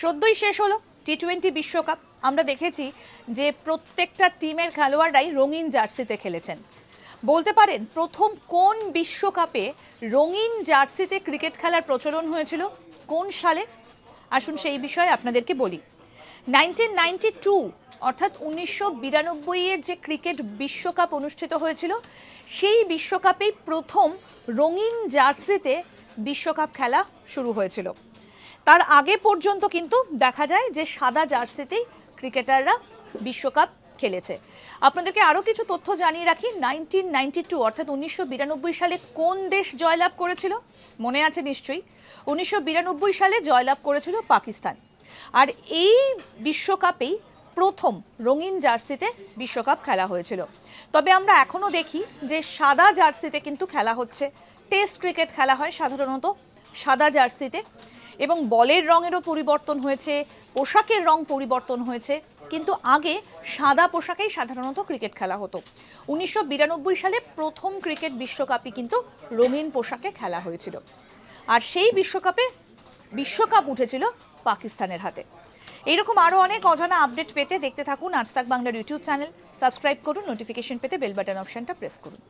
সদ্যই শেষ হলো T twenty বিশ্বকাপ। আমরা দেখেছি যে প্রত্যেকটা টিমের খেলোয়াড়রাই রঙিন জার্সিতে খেলেছেন। বলতে পারেন প্রথম কোন বিশ্বকাপে রঙিন জার্সিতে ক্রিকেট খেলার প্রচলন হয়েছিল? কোন সালে? আসুন সেই বিষয়ে আপনাদেরকে বলি। নাইনটিন নাইনটি টু অর্থাৎ উনিশশো বিরানব্বইয়ের যে ক্রিকেট বিশ্বকাপ অনুষ্ঠিত হয়েছিল, সেই বিশ্বকাপেই প্রথম রঙিন জার্সিতে বিশ্বকাপ খেলা শুরু হয়েছিল। তার আগে পর্যন্ত কিন্তু দেখা যায় যে সাদা জার্সিতেই ক্রিকেটাররা বিশ্বকাপ খেলেছে। আপনাদেরকে আরও কিছু তথ্য জানিয়ে রাখি। নাইনটিন নাইনটি টু, অর্থাৎ উনিশশো বিরানব্বই সালে কোন দেশ জয়লাভ করেছিল? মনে আছে নিশ্চয়ই। উনিশশো বিরানব্বই সালে জয়লাভ করেছিল পাকিস্তান। আর এই বিশ্বকাপেই প্রথম রঙিন জার্সিতে বিশ্বকাপ খেলা হয়েছিল। তবে আমরা এখনও দেখি যে সাদা জার্সিতে কিন্তু খেলা হচ্ছে। টেস্ট ক্রিকেট খেলা হয় সাধারণত সাদা জার্সিতে। এবং বলের রঙেরও পরিবর্তন হয়েছে, পোশাকের রং পরিবর্তন হয়েছে, কিন্তু আগে সাদা পোশাকেই সাধারণত ক্রিকেট খেলা হতো। উনিশশো বিরানব্বই সালে প্রথম ক্রিকেট বিশ্বকাপই কিন্তু রঙিন পোশাকে খেলা হয়েছিল। আর সেই বিশ্বকাপে বিশ্বকাপ উঠেছিল পাকিস্তানের হাতে। এইরকম আরও অনেক অজানা আপডেট পেতে দেখতে থাকুন আজ তাক বাংলার ইউটিউব চ্যানেল। সাবস্ক্রাইব করুন, নোটিফিকেশন পেতে বেল বাটন অপশনটা প্রেস করুন।